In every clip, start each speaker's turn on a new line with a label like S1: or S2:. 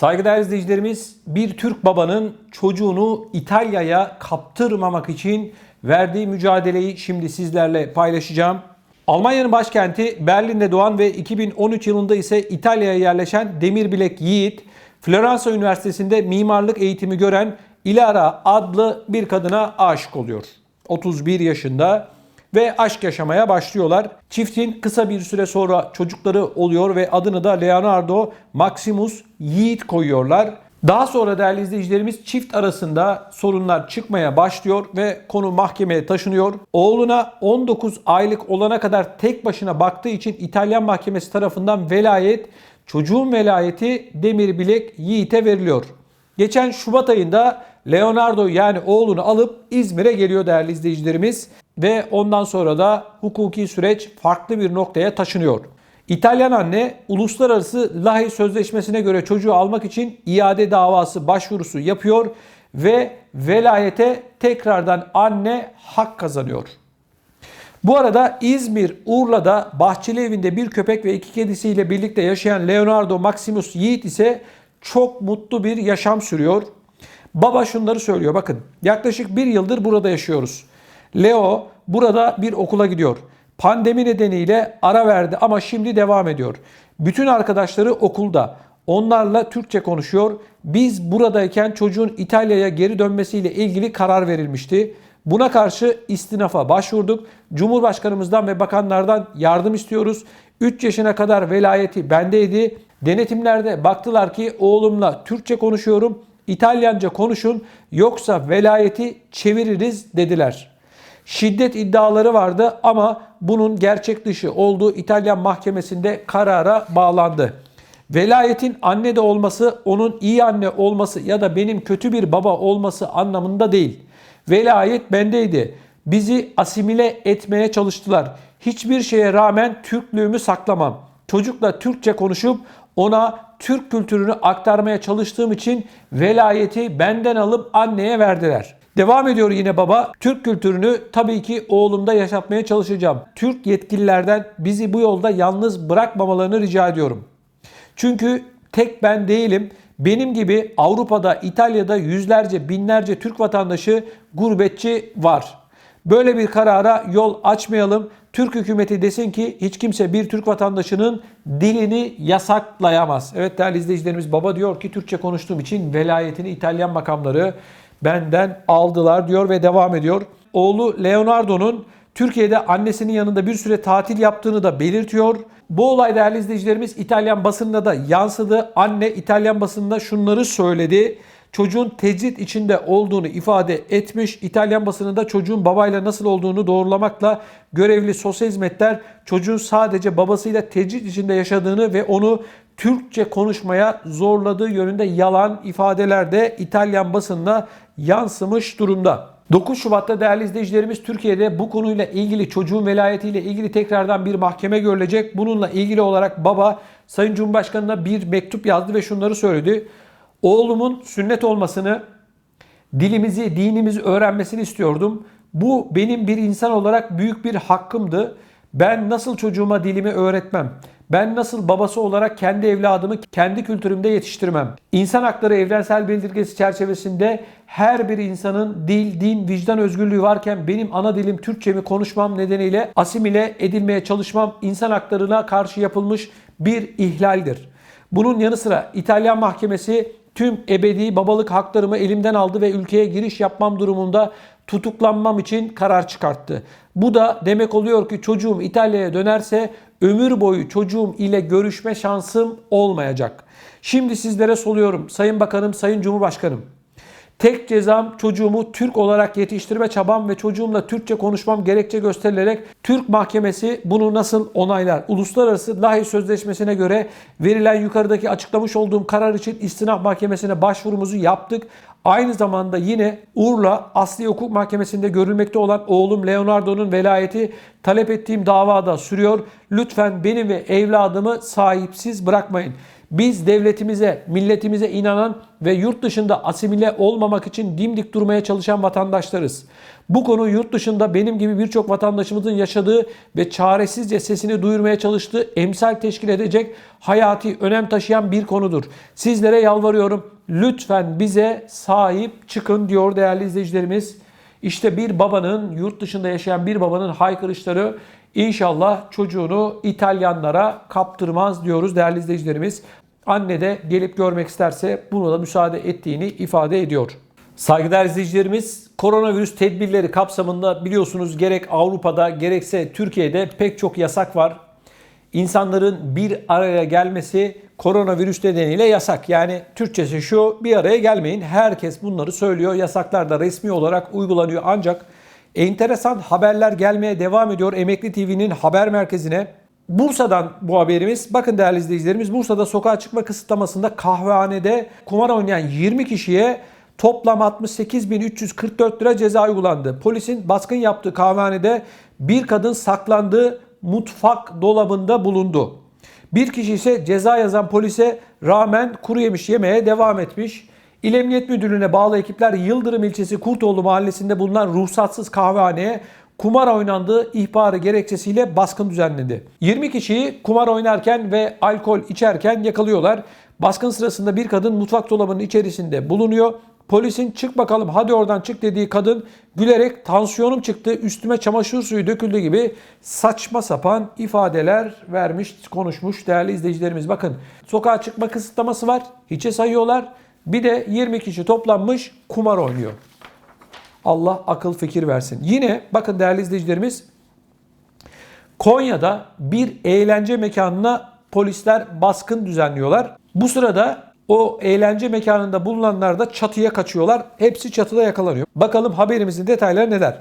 S1: Saygıdeğer izleyicilerimiz bir Türk babanın çocuğunu İtalya'ya kaptırmamak için verdiği mücadeleyi şimdi sizlerle paylaşacağım. Almanya'nın başkenti Berlin'de doğan ve 2013 yılında ise İtalya'ya yerleşen Demirbilek Yiğit, Floransa Üniversitesi'nde mimarlık eğitimi gören Ilara adlı bir kadına aşık oluyor. 31 yaşında ve aşk yaşamaya başlıyorlar. Çiftin kısa bir süre sonra çocukları oluyor ve adını da Leonardo Maximus Yiğit koyuyorlar. Daha sonra değerli izleyicilerimiz çift arasında sorunlar çıkmaya başlıyor ve konu mahkemeye taşınıyor. Oğluna 19 aylık olana kadar tek başına baktığı için İtalyan mahkemesi tarafından velayet, çocuğun velayeti Demir Bilek Yiğit'e veriliyor. Geçen Şubat ayında Leonardo yani oğlunu alıp İzmir'e geliyor değerli izleyicilerimiz ve ondan sonra da hukuki süreç farklı bir noktaya taşınıyor. İtalyan anne uluslararası Lahey Sözleşmesi'ne göre çocuğu almak için iade davası başvurusu yapıyor ve velayete tekrardan anne hak kazanıyor. Bu arada İzmir, Urla'da bahçeli evinde bir köpek ve iki kedisiyle birlikte yaşayan Leonardo Maximus Yiğit ise çok mutlu bir yaşam sürüyor. Baba şunları söylüyor bakın yaklaşık bir yıldır burada yaşıyoruz. Leo burada bir okula gidiyor. Pandemi nedeniyle ara verdi ama şimdi devam ediyor. Bütün arkadaşları okulda. Onlarla Türkçe konuşuyor. Biz buradayken çocuğun İtalya'ya geri dönmesiyle ilgili karar verilmişti. Buna karşı istinafa başvurduk. Cumhurbaşkanımızdan ve bakanlardan yardım istiyoruz. 3 yaşına kadar velayeti bendeydi. Denetimlerde baktılar ki oğlumla Türkçe konuşuyorum. İtalyanca konuşun yoksa velayeti çeviririz dediler. Şiddet iddiaları vardı ama bunun gerçek dışı olduğu İtalyan mahkemesinde karara bağlandı. Velayetin anne de olması, onun iyi anne olması ya da benim kötü bir baba olması anlamında değil. Velayet bendeydi. Bizi asimile etmeye çalıştılar. Hiçbir şeye rağmen Türklüğümü saklamam. Çocukla Türkçe konuşup ona Türk kültürünü aktarmaya çalıştığım için velayeti benden alıp anneye verdiler. Devam ediyor yine baba. Türk kültürünü tabii ki oğlumda yaşatmaya çalışacağım. Türk yetkililerden bizi bu yolda yalnız bırakmamalarını rica ediyorum. Çünkü tek ben değilim. Benim gibi Avrupa'da, İtalya'da yüzlerce, binlerce Türk vatandaşı, gurbetçi var. Böyle bir karara yol açmayalım. Türk hükümeti desin ki hiç kimse bir Türk vatandaşının dilini yasaklayamaz. Evet değerli izleyicilerimiz baba diyor ki Türkçe konuştuğum için velayetini İtalyan makamları benden aldılar diyor ve devam ediyor. Oğlu Leonardo'nun Türkiye'de annesinin yanında bir süre tatil yaptığını da belirtiyor. Bu olay değerli izleyicilerimiz İtalyan basınında da yansıdı. Anne İtalyan basınında şunları söyledi. Çocuğun tecrit içinde olduğunu ifade etmiş. İtalyan basınında çocuğun babayla nasıl olduğunu doğrulamakla görevli sosyal hizmetler çocuğun sadece babasıyla tecrit içinde yaşadığını ve onu Türkçe konuşmaya zorladığı yönünde yalan ifadeler de İtalyan basınına yansımış durumda. 9 Şubat'ta değerli izleyicilerimiz Türkiye'de bu konuyla ilgili çocuğun velayetiyle ilgili tekrardan bir mahkeme görülecek. Bununla ilgili olarak baba Sayın Cumhurbaşkanı'na bir mektup yazdı ve şunları söyledi. Oğlumun sünnet olmasını, dilimizi, dinimizi öğrenmesini istiyordum. Bu benim bir insan olarak büyük bir hakkımdı. Ben nasıl çocuğuma dilimi öğretmem? Ben nasıl babası olarak kendi evladımı kendi kültürümde yetiştirmem? İnsan hakları evrensel bildirgesi çerçevesinde her bir insanın dil, din, vicdan özgürlüğü varken benim ana dilim Türkçemi konuşmam nedeniyle asimile edilmeye çalışmam insan haklarına karşı yapılmış bir ihlaldir. Bunun yanı sıra İtalyan mahkemesi tüm ebedi babalık haklarımı elimden aldı ve ülkeye giriş yapmam durumunda tutuklanmam için karar çıkarttı. Bu da demek oluyor ki çocuğum İtalya'ya dönerse ömür boyu çocuğum ile görüşme şansım olmayacak. Şimdi sizlere soruyorum Sayın Bakanım, Sayın Cumhurbaşkanım. Tek cezam çocuğumu Türk olarak yetiştirme çabam ve çocuğumla Türkçe konuşmam gerekçe gösterilerek Türk mahkemesi bunu nasıl onaylar? Uluslararası Lahey Sözleşmesi'ne göre verilen yukarıdaki açıklamış olduğum karar için istinaf mahkemesine başvurumuzu yaptık. Aynı zamanda yine Urla Asli Hukuk Mahkemesi'nde görülmekte olan oğlum Leonardo'nun velayeti talep ettiğim davada sürüyor. Lütfen benim ve evladımı sahipsiz bırakmayın. Biz devletimize, milletimize inanan ve yurt dışında asimile olmamak için dimdik durmaya çalışan vatandaşlarız. Bu konu yurt dışında benim gibi birçok vatandaşımızın yaşadığı ve çaresizce sesini duyurmaya çalıştığı emsal teşkil edecek hayati önem taşıyan bir konudur. Sizlere yalvarıyorum lütfen bize sahip çıkın diyor değerli izleyicilerimiz. İşte bir babanın, yurt dışında yaşayan bir babanın haykırışları inşallah çocuğunu İtalyanlara kaptırmaz diyoruz değerli izleyicilerimiz. Anne de gelip görmek isterse bunu da müsaade ettiğini ifade ediyor. Saygıdeğer izleyicilerimiz, koronavirüs tedbirleri kapsamında biliyorsunuz gerek Avrupa'da gerekse Türkiye'de pek çok yasak var. İnsanların bir araya gelmesi koronavirüs nedeniyle yasak. Yani Türkçesi şu bir araya gelmeyin. Herkes bunları söylüyor. Yasaklar da resmi olarak uygulanıyor. Ancak enteresan haberler gelmeye devam ediyor. Emekli TV'nin haber merkezine. Bursa'dan bu haberimiz. Bakın değerli izleyicilerimiz Bursa'da sokağa çıkma kısıtlamasında kahvehanede kumar oynayan 20 kişiye toplam 68.344 lira ceza uygulandı. Polisin baskın yaptığı kahvehanede bir kadın saklandığı mutfak dolabında bulundu. Bir kişi ise ceza yazan polise rağmen kuru yemiş yemeye devam etmiş. İl Emniyet Müdürlüğü'ne bağlı ekipler Yıldırım ilçesi Kurtoğlu mahallesinde bulunan ruhsatsız kahvehaneye kumar oynandığı ihbarı gerekçesiyle baskın düzenledi. 20 kişiyi kumar oynarken ve alkol içerken yakalıyorlar. Baskın sırasında bir kadın mutfak dolabının içerisinde bulunuyor. Polisin çık bakalım hadi oradan çık dediği kadın gülerek tansiyonum çıktı üstüme çamaşır suyu döküldü gibi saçma sapan ifadeler vermiş konuşmuş değerli izleyicilerimiz. Bakın sokağa çıkma kısıtlaması var hiçe sayıyorlar bir de 20 kişi toplanmış kumar oynuyor. Allah akıl fikir versin. Yine bakın değerli izleyicilerimiz Konya'da bir eğlence mekanına polisler baskın düzenliyorlar. Bu sırada o eğlence mekanında bulunanlar da çatıya kaçıyorlar. Hepsi çatıda yakalanıyor. Bakalım haberimizin detayları neler?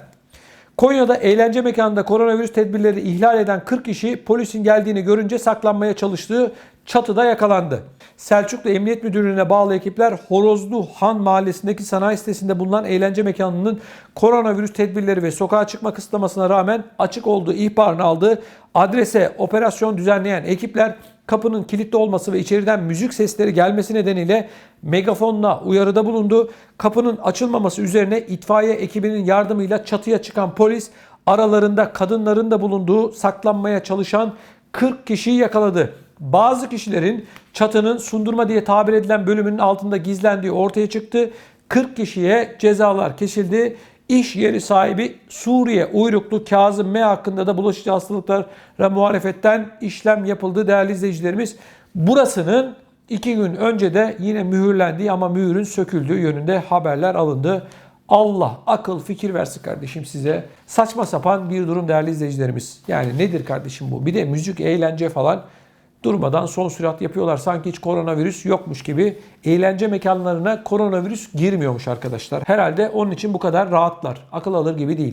S1: Konya'da eğlence mekanında koronavirüs tedbirleri ihlal eden 40 kişi polisin geldiğini görünce saklanmaya çalıştığı çatıda yakalandı. Selçuklu Emniyet Müdürlüğü'ne bağlı ekipler Horozlu Han Mahallesi'ndeki sanayi sitesinde bulunan eğlence mekanının koronavirüs tedbirleri ve sokağa çıkma kısıtlamasına rağmen açık olduğu ihbarını aldı. Adrese operasyon düzenleyen ekipler kapının kilitli olması ve içeriden müzik sesleri gelmesi nedeniyle megafonla uyarıda bulundu. Kapının açılmaması üzerine itfaiye ekibinin yardımıyla çatıya çıkan polis aralarında kadınların da bulunduğu saklanmaya çalışan 40 kişiyi yakaladı. Bazı kişilerin çatının sundurma diye tabir edilen bölümünün altında gizlendiği ortaya çıktı. 40 kişiye cezalar kesildi. İş yeri sahibi Suriye uyruklu Kazım M hakkında da bulaşıcı hastalıklara muhalefetten işlem yapıldı değerli izleyicilerimiz. Burasının iki gün önce de yine mühürlendiği ama mühürün söküldüğü yönünde haberler alındı. Allah akıl fikir versin kardeşim size. Saçma sapan bir durum değerli izleyicilerimiz. Yani nedir kardeşim bu? Bir de müzik, eğlence falan durmadan son sürat yapıyorlar. Sanki hiç koronavirüs yokmuş gibi. Eğlence mekanlarına koronavirüs girmiyormuş arkadaşlar. Herhalde onun için bu kadar rahatlar. Akıl alır gibi değil.